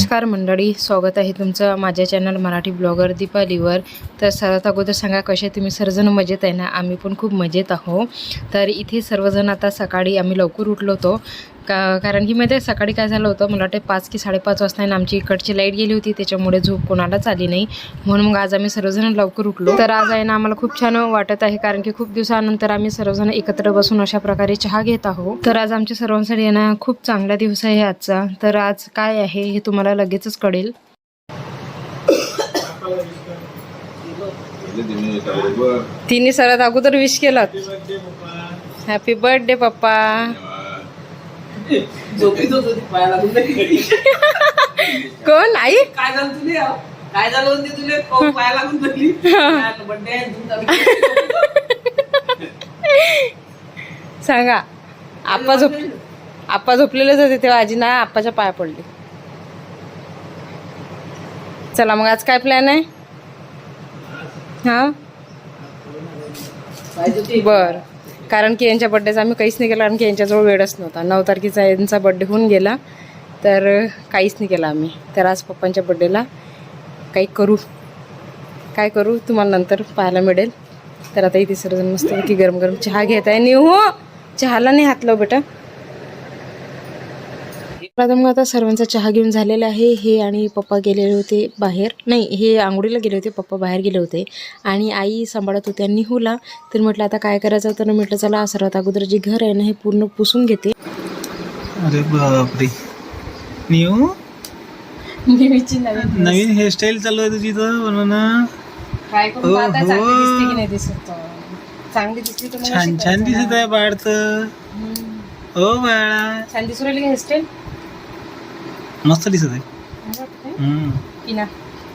नमस्कार मंडळी स्वागत आहे तुमचं माझ्या चॅनल मराठी ब्लॉगर दीपालीवर. तर सर्वात अगोदर सांगा कसे तुम्ही? सर्वजण मजेत आहे ना? आम्ही पण खूप मजेत आहो तर इथे सर्वजण आता सकाळी आम्ही लवकर उठलो होतो. का कारण की माहिती आहे सकाळी काय झालं होतं मला वाटते पाच की साडेपाच वाजता आहे आमची इकडची लाइट गेली होती त्याच्यामुळे झोप कोणालाच आली नाही. म्हणून मग आज आम्ही सर्वजण लवकर उठलो. तर आज आहे ना आम्हाला खूप छान वाटत आहे कारण की खूप दिवसानंतर आम्ही सर्वजण एकत्र बसून अशा प्रकारे चहा घेत आहोत. तर आज आमच्या सर्वांसाठी येणं ना खूप चांगला दिवस आहे आजचा. तर आज काय आहे हे तुम्हाला लगेचच कळेल. तिने सर्वात अगोदर विश केलात. हॅपी बर्थडे पप्पा झोपेत होत होती पाया लागून तरी घडी. कोण आई? काय झालं तुले? काय झालं होते तुले? पाया लागून तुमचा. सांगा. आप्पा झोप आप्पा झोपलेलेच होते तेव्हा आजी ना आप्पाच्या पाया पडली. चला मग आज काय प्लॅन आहे? हा. बर. कारण की यांच्या बड्डेचा आम्ही काहीच नाही केला कारण की यांच्याजवळ वेळच नव्हता. नऊ तारखेचा यांचा बड्डे होऊन गेला तर काहीच नाही केला आम्ही. तर आज पप्पांच्या बड्डेला काही करू. काय करू? तुम्हाला नंतर पाहायला मिळेल. तर आता इथे सर्वजण मस्त की गरम गरम चहा घेत आहे. न्यू हो. चहाला नाही हातलं बेटा. प्रथम आता सर्वांचा चहा घेऊन झालेला आहे. हे आणि पप्पा गेलेले होते बाहेर. नाही हे आंघोळीला गेले होते पप्पा बाहेर गेले होते. आणि आई सांभाळत होत्या निहूला. तर म्हटलं आता काय करायचं? तर म्हटलं चला सर्वात अगोदर जे घर आहे ना हे पूर्ण पुसून घेते. अरे बापरे. न्यू नेहमीची नवीन नवीन हेअरस्टाईल चालू आहे तुझी तर नाही तर छान छान दिसत. आहे बाळत हम्म. हो बाळा. छान दिसू राहिली हेअरस्टाईल मस्त दिसत आहे. हम्म, पिना.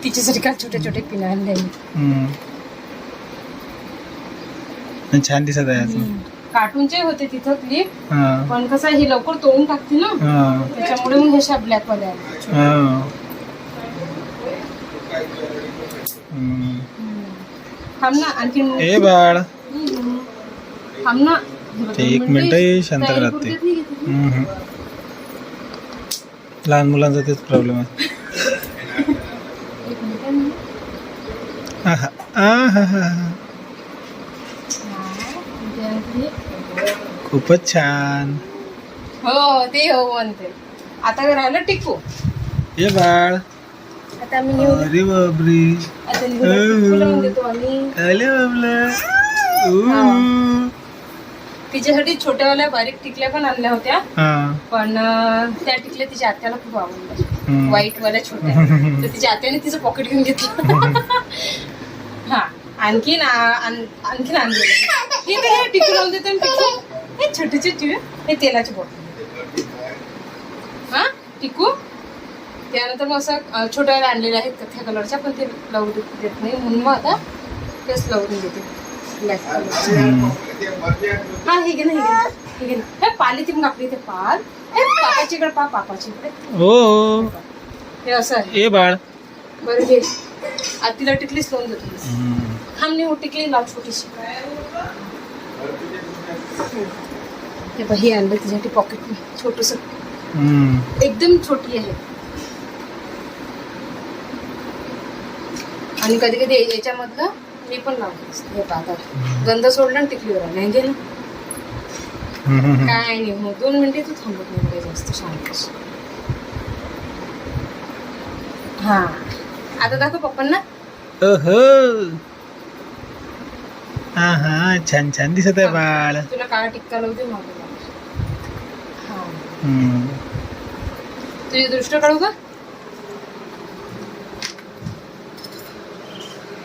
तिच्यासाठी काय छोटे छोटे पिना आणले मी. हम्म. पण छान दिसत आहे अजून. कार्टूनचे होते तिथं क्लिप हा, पण कसं आहे, ही लवकर तोडून टाकते ना. हा, त्याच्यामुळे मग ह्या ब्लॅकमध्ये आल्या. हा. हम्म. थांब ना आणखी ए बाळ. थांब ना. ते एक मिनिट शांत राहते. हम्म. लहान मुलांचा तेच प्रॉब्लेम आहे. आहा, आहा. खूपच छान. हो ते हो म्हणते. आता राहिलं टिकू. ए बाळ. आता अरे आता देतो. आम्ही. अरे बाबला. तिच्यासाठी छोट्यावाल्या बारीक टिकल्या पण आणल्या होत्या. हा. पण त्या टिकल्या तिच्या आत्याला खूप आवडल्या हम्म. व्हाईट वाल्या छोट्या. तर तिच्या आत्याने तिचं पॉकेट घेऊन घेतलं. हा आणखीन आणखीन आणलेलं हे ते हे टिकू लावून देते टिकू. हे छोटी छोटी हे तेलाची बॉटल हा टिकू? त्यानंतर मग असं छोट्या आणलेल्या आहेत कथ्या कलरच्या पण ते लावू देत नाही. म्हणून मग आता तेच लावून देते. ब्लॅक हम्म. हा हे घे हे घे ना. हे हे पाली ती मग आपली पाल. हे पापाची इकडे पा पापाची इकडे. ओ हो. हे असं आहे. ए बाळ. बरं घे. आता तिला टिकलीच लावून देतो हम्म. थांबली हो टिकली लाव छोटीशी. हे बघ हे आणलं तिच्यासाठी पॉकेट छोटस. हम्म. एकदम छोटी आहे. आणि कधी कधी याच्यामधलं हे पण लावते. हे पाहतात गंध सोडलं आणि टिकलीवर आलं हे घे ना. काय नाही हो दोन मिनिटे तू थांबत नाही काही जास्त शांत. हा. आता दाखव पप्पांना. ओहो. हा हा छान छान दिसत आहे बाळ. तुला काळा टिक्का लावू दे मागे हा. तुझी दृष्ट काढू का?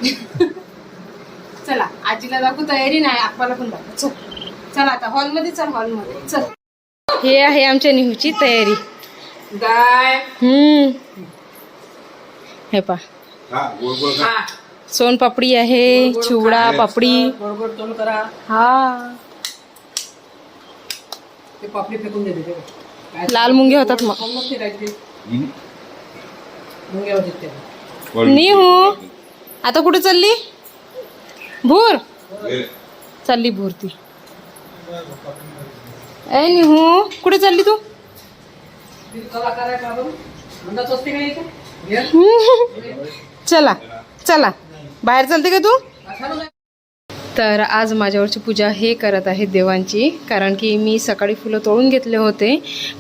चला आजीला दाखवू तयारी नाही आप्पाला पण दाखवू. चल. चल आता हॉलमध्ये चल हॉलमध्ये. चल. हे आहे आमच्या निहूची तयारी. गाय हम्म. हे पा. हा. सोन पापडी आहे चिवडा पापडी. गोड गोड तोंड करा. हा. ते पापडी फेकून देते ते. काय लाल मुंगे होतात मग. कोण मग फिरायचे. मुंग्या होते ते. निहू आता कुठे चालली? भूर. चालली भूर ती. ए निहू कुठे चालली तू? चला चला बाहेर चालते का तू? तर आज माझ्यावरची पूजा हे करत आहेत देवांची कारण की मी सकाळी फुलं तोडून घेतले होते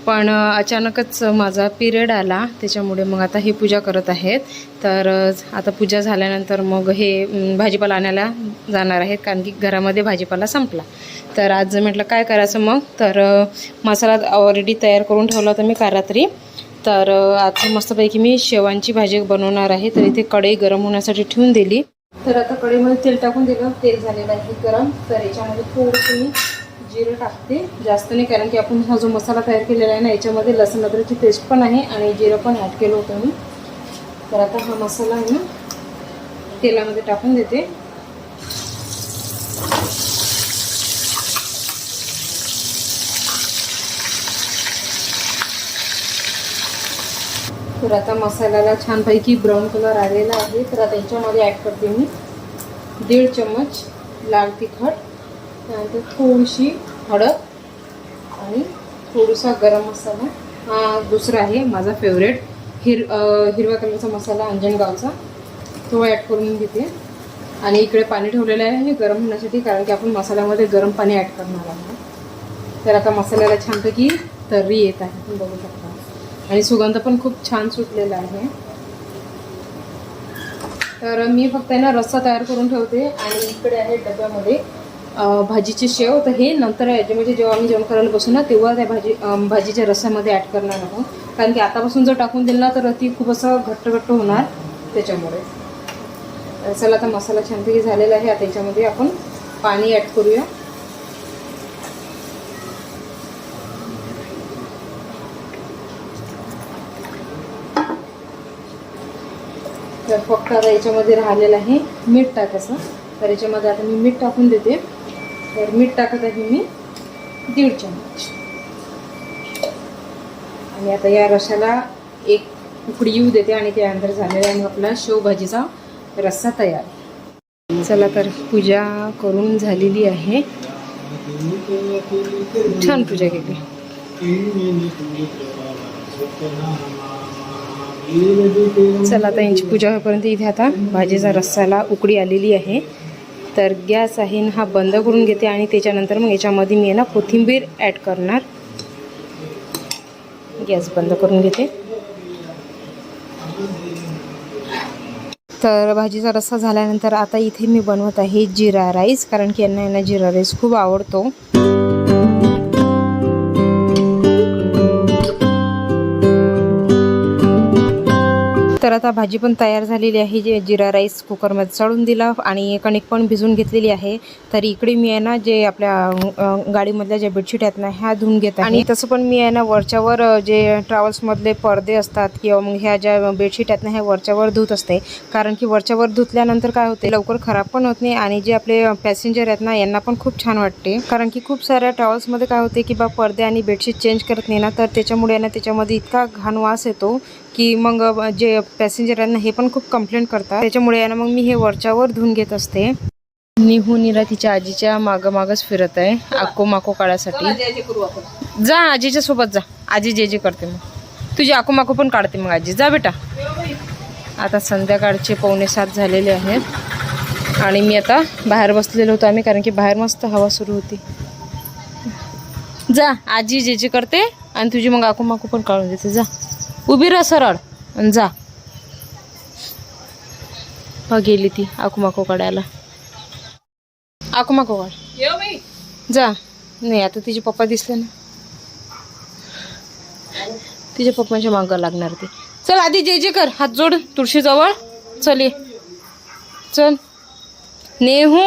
पण अचानकच माझा पिरियड आला त्याच्यामुळे मग आता ही पूजा करत आहेत. तर आता पूजा झाल्यानंतर मग हे भाजीपाला आणायला जाणार आहेत कारण की घरामध्ये भाजीपाला संपला. तर आज म्हटलं काय करायचं मग? तर मसाला ऑलरेडी तयार करून ठेवला होता मी का रात्री. तर आता मस्तपैकी मी शेवांची भाजी बनवणार आहे तर इथे कढई गरम होण्यासाठी ठेवून दिली. तर आता कढईमध्ये तेल टाकून दिलं तेल झालेलं आहे गरम. तर याच्यामध्ये थोडंसं मी जिरं टाकते. जास्त नाही कारण की आपण हा जो मसाला तयार केलेला आहे ना याच्यामध्ये लसण अद्रकची पेस्ट पण आहे आणि जिरं पण ॲड केलं होतं मी. तर आता हा मसाला आहे ना तेलामध्ये टाकून देते. तर आता मसाल्याला छानपैकी ब्राऊन कलर आलेला आहे. तर आता याच्यामध्ये ॲड करते मी दीड चम्मच लाल तिखट त्यानंतर थोडीशी हळद आणि थोडासा गरम मसाला. हा दुसरा आहे माझा फेवरेट हिर हिरव्या कलरचा मसाला अंजनगावचा तो ॲड करून घेते. आणि इकडे पाणी ठेवलेलं आहे हे गरम होण्यासाठी कारण की आपण मसाल्यामध्ये गरम पाणी ॲड करणार आहोत. तर आता मसाल्याला छानपैकी तर्री येत आहे. बघू शकता. आणि सुगंध पण खूप छान सुटलेला आहे. तर मी फक्त आहे ना रस्सा तयार करून ठेवते आणि इकडे आहे डब्यामध्ये भाजीचे शेव. तर हे नंतर याचे म्हणजे जेव्हा आम्ही जेवण करायला बसू ना तेव्हा त्या भाजी भाजीच्या रस्स्यामध्ये ॲड करणार आहोत. कारण की आतापासून जर टाकून दिलं ना तर ती खूप असं घट्ट घट्ट होणार त्याच्यामुळे. तर चला आता मसाला छानपैकी झालेला आहे. आता याच्यामध्ये आपण पाणी ॲड करूया. तर फक्त आता याच्यामध्ये राहिलेलं आहे मीठ टाकायचं. तर याच्यामध्ये आता मी मीठ टाकून देते. तर मीठ टाकत आहे मी दीड चम्मच. आणि आता या रशाला एक उकडी येऊ देते आणि त्यानंतर झालेला आहे आपला शेवभाजीचा रस्सा तयार चला तर पूजा करून झालेली आहे. छान पूजा केली. चला आता यांची पूजा होईपर्यंत इथे आता भाजीचा रस्साला उकडी आलेली आहे. तर गॅस आहे ना हा बंद करून घेते आणि त्याच्यानंतर मग याच्यामध्ये मी आहे ना कोथिंबीर ॲड करणार. गॅस बंद करून घेते. तर भाजीचा रस्सा झाल्यानंतर आता इथे मी बनवत आहे जिरा राईस कारण की यांना यांना जिरा राईस खूप आवडतो. तर आता भाजी पण तयार झालेली आहे. जे जिरा राईस कुकरमध्ये चढून दिला आणि कणिक पण भिजून घेतलेली आहे. तर इकडे मी आहे ना जे आपल्या गाडीमधल्या ज्या बेडशीट आहेत ना ह्या धुवून घेत आणि तसं पण मी आहे ना वरच्यावर जे ट्रॅव्हल्समधले पडदे असतात किंवा मग ह्या ज्या बेडशीट आहेत ना ह्या वरच्यावर धुत असते. कारण की वरच्यावर धुतल्यानंतर काय होते लवकर खराब पण होत नाही आणि जे आपले पॅसेंजर आहेत ना यांना पण खूप छान वाटते. कारण की खूप साऱ्या ट्रॅव्हल्समध्ये काय होते की बा पडदे आणि बेडशीट चेंज करत नाही ना तर त्याच्यामुळे ना त्याच्यामध्ये इतका घाण वास येतो की मग जे पॅसेंजर आहेत ना हे पण खूप कंप्लेंट करतात. त्याच्यामुळे आहे ना मग मी हे वरच्यावर धुवून घेत असते. निहू निरा तिच्या आजीच्या मागं मागच फिरत आहे आको माको आपण. जा आजीच्या सोबत जा. आजी जे जे करते मग. तुझी आको माको पण काढते मग आजी. जा बेटा. आता संध्याकाळचे पावणे सात झालेले आहेत. आणि मी आता बाहेर बसलेलो होतो आम्ही कारण की बाहेर मस्त हवा सुरू होती. जा आजी जे जे करते आणि तुझी मग आको माको पण काढून देते. जा. उभी राहा सरळ. आणि जा. हा गेली ती आको माको काढायला आको माको काढ जा. नाही आता तिचे पप्पा दिसले ना. तिच्या पप्पांच्या मागं लागणार ती. चल आधी जे जे कर. हात जोड तुळशीजवळ. चल ये. चल. नेहू.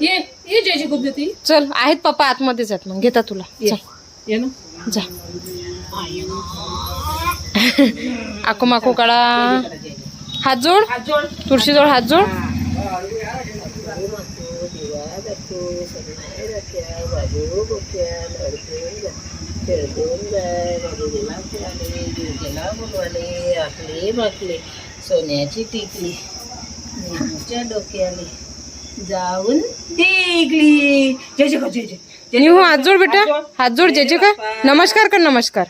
ये ये जे जे चल आहेत पप्पा आतमध्येच आहेत मग. घेता तुला. ये ना. जा. आको माको काढा. हात जोड. हात जोड हात जोड. बाकले सोन्याची टिकली. नेहमीच्या डोक्याले जाऊन टिकली. नेहू हात जोड बेटा. हात जोड जे जे का नमस्कार. कर नमस्कार.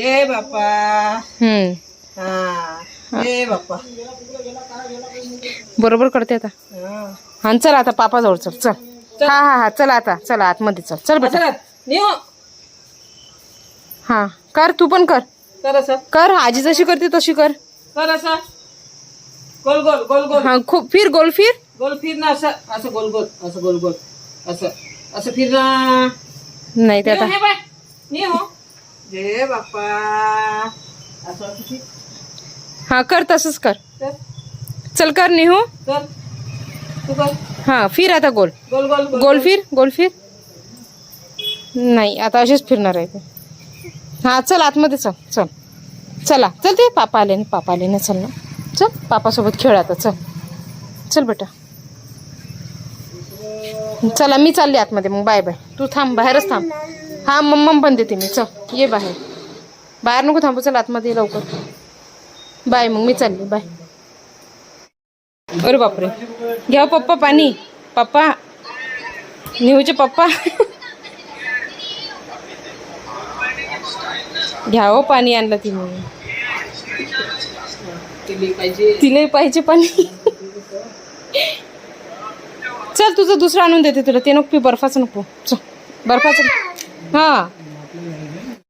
हा हम्म हा. बाप्पा. बरोबर करते आता. हा. हा चल आता पापा जवळ चल. चल. हा हा हा चला आता चला आतमध्ये चल चल बेटा. हा कर तू पण कर. कर असं. कर आजी जशी करते तशी कर. कर असं. गोल गोल गोल गोल. हा खूप फिर गोल फिर. गोल फिर ना असं. असं गोल गोल असं गोल गोल. असं असं. फिर ना. नाही ते आता. हे बाय. निहो बाप्पा. असं. हा कर तसंच कर. चल कर निहू. कर तू कर. हा फिर आता गोल. गोल गोल गोल गोल फिर गोल फिर. नाही आता असेच फिरणार आहे ते. हा चल आतमध्ये चल चल. चला चल ते पापा आले ना पापा आले ना चल ना. चल पापासोबत खेळ आता चल. चल बेटा. चला मी चालले आतमध्ये मग बाय बाय. तू थांब बाहेरच थांब. हा मम्मम पण देते मी. चल ये बाहेर. बाहेर नको थांबू चल आतमध्ये लवकर. बाय मग मी चालले बाय. अरे बापरे. घ्या पप्पा पाणी. पप्पा. निहूचे पप्पा. घ्याव हो पाणी आणलं तिने. पाहिजे तिलाही पाहिजे पाणी. चल तुझं दुसरं आणून देते तुला. ते नको बर्फाचं नको. चल बर्फाचं हां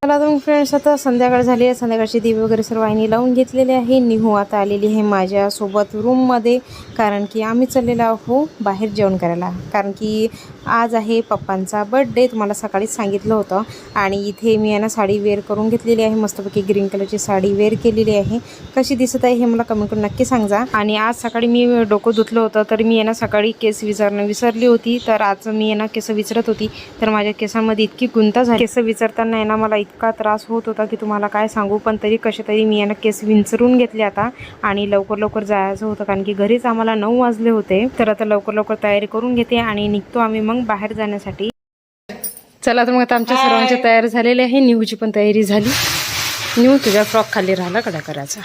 चला दोन फ्रेंड्स आता संध्याकाळ झाली आहे. संध्याकाळची दिवे वगैरे सर्व आईने लावून घेतलेले आहे. निहू आता आलेली आहे माझ्यासोबत रूममध्ये कारण की आम्ही चाललेलो आहो बाहेर जेवण करायला. कारण की आज आहे पप्पांचा बर्थडे तुम्हाला सकाळीच सांगितलं होतं. आणि इथे मी यांना साडी वेअर करून घेतलेली आहे. मस्तपैकी ग्रीन कलरची साडी वेअर केलेली आहे. कशी दिसत आहे हे मला कमेंट करून नक्की सांगा. आणि आज सकाळी मी डोकं धुतलं होतं तर मी यांना सकाळी केस विचारणं विसरली होती. तर आज मी यांना केस विचारत होती. तर माझ्या केसांमध्ये इतकी गुंता झाली. केस विचारताना यांना मला इतका त्रास होत होता की तुम्हाला काय सांगू? पण तरी कसे तरी मी यांना केस विंचरून घेतले आता आणि लवकर लवकर जायचं होतं कारण की घरीच आम्हाला नऊ वाजले होते. तर आता लवकर लवकर तयारी करून घेते आणि निघतो आम्ही मग बाहेर जाण्यासाठी. चला तर मग आता आमच्या सर्वांच्या तयार झालेले आहे. निहूची पण तयारी झाली. निहू तुझ्या फ्रॉक खाली राहिला कडा करायचा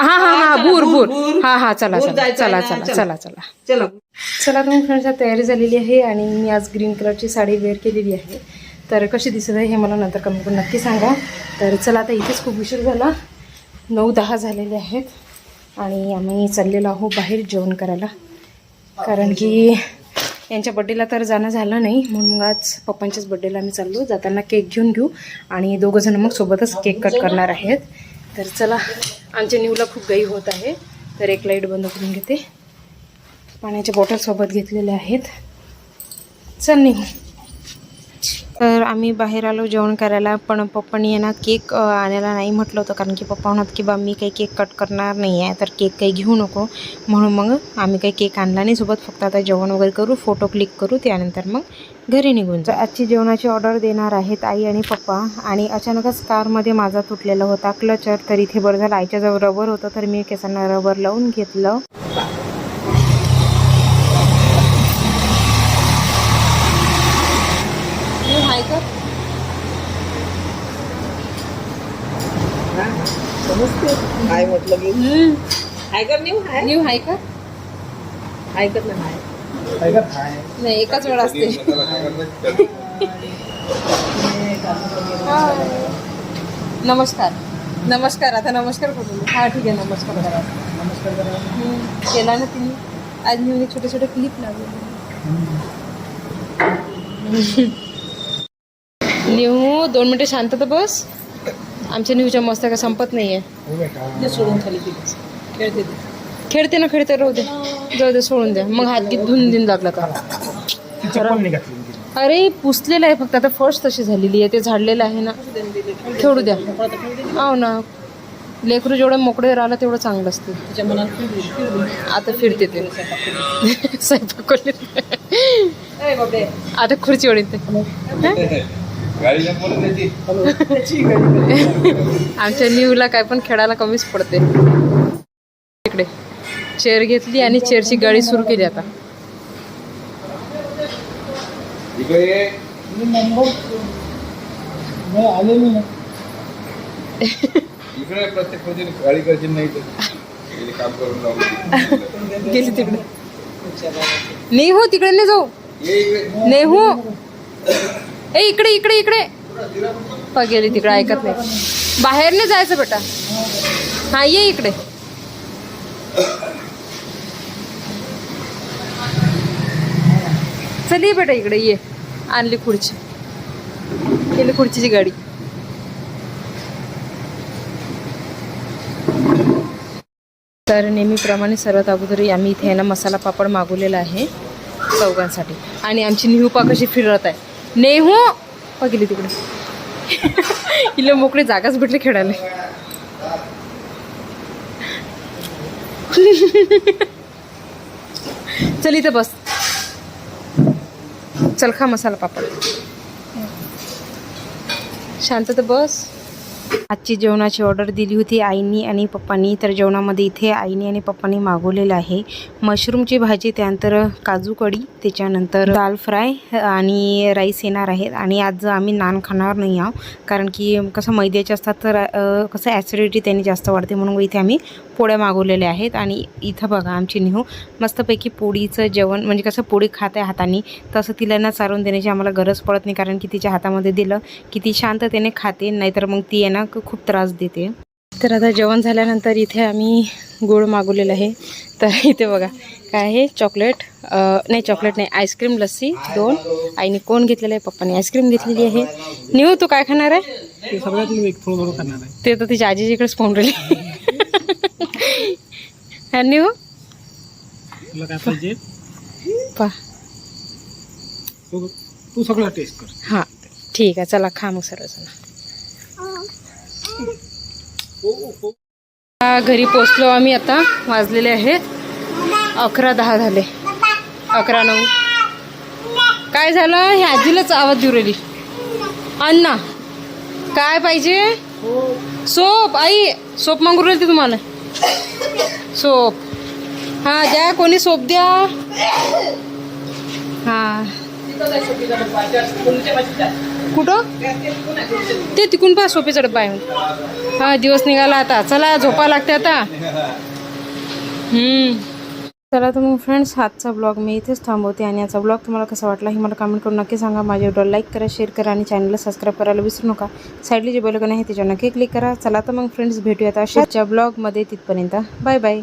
हा हा हा बूर बूर हा हा चला चला चला चला चला. चला चला. चला. तर मग फ्रेंड्स तयारी झालेली आहे आणि मी आज ग्रीन कलरची साडी वेअर केलेली आहे. तर कशी दिसत आहे हे मला नंतर कमेंट करून नक्की सांगा. तर चला आता इथेच खूप उशीर झाला. नऊ दहा झालेले आहेत आणि आम्ही चाललेलो आहोत बाहेर जेवण करायला. कारण की यांच्या बड्डेला तर जाणं झालं नाही म्हणून मग आज पप्पांच्याच बड्डेला आम्ही चाललो. जाताना केक घेऊन घेऊ आणि दोघंजणं मग सोबतच केक कट करणार आहेत. तर चला आमच्या न्यूला खूप गाई होत आहे. तर एक लाइट बंद करून घेते. पाण्याच्या बॉटल सोबत घेतलेल्या आहेत. चल निघू. तर आम्ही बाहेर आलो जेवण करायला पण पप्पानी यांना केक आणायला नाही म्हटलं होतं कारण की पप्पा म्हणत की बा मी काही केक कट करणार नाही आहे तर केक काही घेऊ नको. म्हणून मग आम्ही काही केक आणला नाही. सोबत फक्त आता जेवण वगैरे करू फोटो क्लिक करू त्यानंतर मग घरी निघून जा आजची जेवणाची ऑर्डर देणार आहेत आई आणि पप्पा आणि अचानकच कारमध्ये माझा तुटलेला होता क्लचर तर इथे बरं झालं आईच्या जवळ रबर होतं तर मी केसांना रबर लावून घेतलं हाय का समजते हाय कर निहो हाय? न्यू हाय का? हाय. कर ना हाय. नाही एकाच वेळा असते. नमस्कार. नमस्कार आता नमस्कार करू. हा ठीक आहे नमस्कार करा. नमस्कार करा. केला ना तिने. आज मी छोटे छोटे क्लिप लावले. न्यू दोन मिनिटं शांत तर बस. आमच्या न्यूच्या मस्त का? संपत नाहीये. सोडून खाली खेळते. खेळते ना खेळते. राहू दे. जाऊ दे सोडून द्या. मग हात गीत धुवून देऊन लागला का? अरे पुसलेलं आहे फक्त. आता फर्स्ट तशी झालेली आहे. ते झाडलेलं आहे ना. खेळू द्या. हो ना. लेकरू जेवढं मोकळे राहिलं तेवढं चांगलं असते. आता फिरते ते. स्वयंपाक. आता खुर्ची ओढते आमच्या न्यूला काय पण खेळायला कमीच पडते. इकडे. चेअर घेतली आणि चेअरची गाडी सुरू केली आता. गेली तिकडे. नाही हो तिकडे नाही. जाऊ नेहू. ए इकडे इकडे इकडे. गेली तिकडे ऐकत नाही. बाहेर नाही जायचं बेटा. हा ये इकडे. चल ये बेटा इकडे ये. आणली खुर्ची. केली खुर्चीची गाडी. तर नेहमीप्रमाणे सर्वात अगोदर आम्ही इथे आहे ना मसाला पापड मागवलेला आहे चौघांसाठी. आणि आमची निहूपा कशी फिरत आहे. नेहू. पा गेली तिकडे. हिला मोकळी जागाच भेटली खेळायला. चल इथं बस. चल खा मसाला पापड. शांत तर बस. आजची जेवणाची ऑर्डर दिली होती आईनी आणि पप्पांनी. तर जेवणामध्ये इथे आईनी आणि पप्पांनी मागवलेलं आहे मशरूमची भाजी त्यानंतर काजू कढी त्याच्यानंतर दाल फ्राय आणि राईस येणार आहेत. आणि आज आम्ही नान खाणार नाही आहोत कारण की कसं मैद्याचे असतात तर कसं ॲसिडिटी त्यांनी जास्त वाढते म्हणून इथे आम्ही पोळ्या मागवलेल्या आहेत. आणि इथं बघा आमची नेहू मस्तपैकी पोळीचं जेवण म्हणजे कसं पोळी खात आहे हाताने तसं तिला ना चारून देण्याची आम्हाला गरज पडत नाही कारण की तिच्या हातामध्ये दिलं की ती शांततेने खाते नाहीतर मग ती आहे ना खूप त्रास देते. तर आता जेवण झाल्यानंतर इथे आम्ही गोड मागवलेलं आहे. तर इथे बघा काय आहे? चॉकलेट नाही चॉकलेट नाही आईस्क्रीम लस्सी दोन. आईने कोण घेतलेलं आहे? पप्पाने आईस्क्रीम घेतलेली आहे. निऊ तू काय खाणार आहे? ते तर तिच्या आजीच्याकडेच पाहून राहिले. हा निऊ. पा. तू सगळं टेस्ट कर. हां ठीक आहे चला खा मग सर्वजण. घरी पोचलो आम्ही आता. वाजलेले आहेत. अकरा दहा झाले. अकरा नऊ. काय झालं? हे आजीलाच आवाज देऊ राहिली. अण्णा काय पाहिजे? सोप. आई सोप मागून राहिली तुम्हाला. सोप. हा द्या. कोणी सोप द्या? हा. कुठं? ते तिकून पहा सोपेचा डब्बा बाय हा दिवस निघाला आता. चला झोपा लागते आता. हम्म. चला तर मग फ्रेंड्स आजचा ब्लॉग मी इथेच थांबवते आणि याचा ब्लॉग तुम्हाला कसा वाटला हे मला कमेंट करून नक्की सांगा. माझ्या व्हिडिओ लाईक करा शेअर करा आणि चॅनलला सबस्क्राईब करायला विसरू नका. साईडली जे बेलकन आहे त्याच्यावर नक्की क्लिक करा. चला तर मग फ्रेंड्स भेटूयात अशाच्या ब्लॉगमध्ये तिथपर्यंत. Bye bye